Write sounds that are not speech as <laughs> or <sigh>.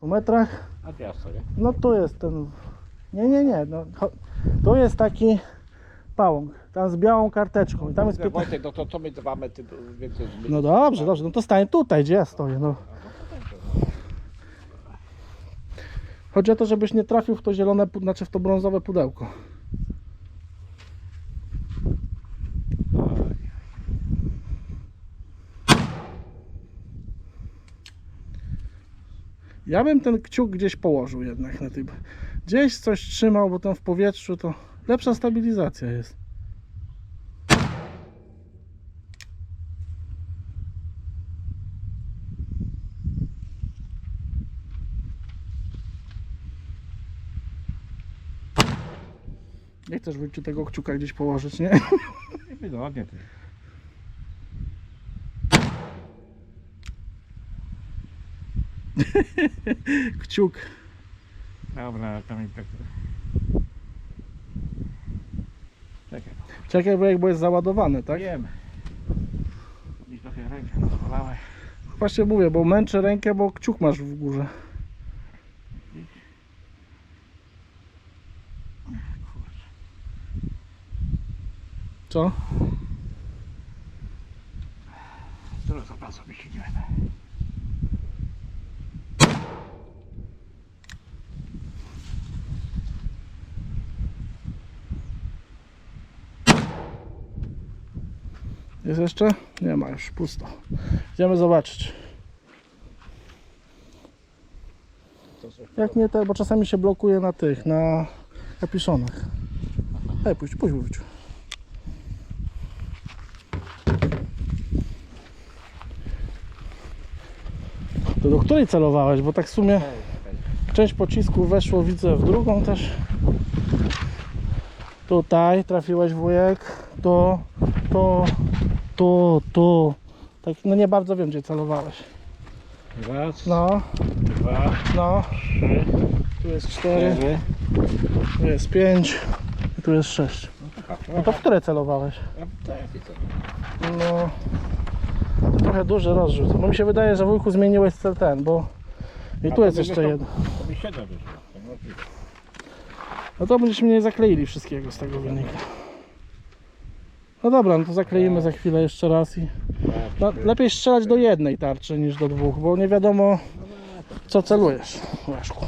Po metrach, A ja stoję? no tu jest ten, nie, nie, nie, no, tu jest taki pałąk, tam z białą karteczką i tam jest 15... Wojtek, no to co my dwa metry więcej? No dobrze, dobrze, no to stań tutaj, gdzie ja stoję, no. Chodzi o to, żebyś nie trafił w to zielone, znaczy w to brązowe pudełko. Ja bym ten kciuk gdzieś położył jednak na tym. Gdzieś coś trzymał, bo tam w powietrzu to lepsza stabilizacja jest. Nie chcesz wrócić tego kciuka gdzieś położyć, nie? Wygodnie ty. <laughs> Kciuk. Dobra, tam i tak. Czekaj. Czekaj, bo jakby jest załadowany, tak? Wiem. Dziś trochę rękę rozwalałeś. Właśnie mówię, bo męczę rękę, bo kciuk masz w górze. Co? Teraz za bardzo mi się nie będę. Jest jeszcze? Nie ma już, pusto. Idziemy zobaczyć. To Jak nie te, bo czasami się blokuje na tych, na kapiszonach. Hej, pójdź, pójdź, pójdź. To do której celowałeś? Bo tak w sumie część pocisku weszło, widzę, w drugą też. Tutaj trafiłeś wujek. Tu, tu, tu, tu. Tak, no nie bardzo wiem, gdzie celowałeś. Raz, No, dwa, no. trzy, Tu jest cztery. cztery. Tu jest 5 i tu jest 6. No to w które celowałeś? No to trochę duży rozrzut. Bo mi się wydaje, że wujku zmieniłeś cel ten, bo i tu jest jeszcze jeden. To mi siedem wyszło. No to będziemy nie zakleili wszystkiego z tego wynika. No dobra, no to zakleimy za chwilę jeszcze raz i no, lepiej strzelać do jednej tarczy niż do dwóch, bo nie wiadomo co celujesz. Łeszku.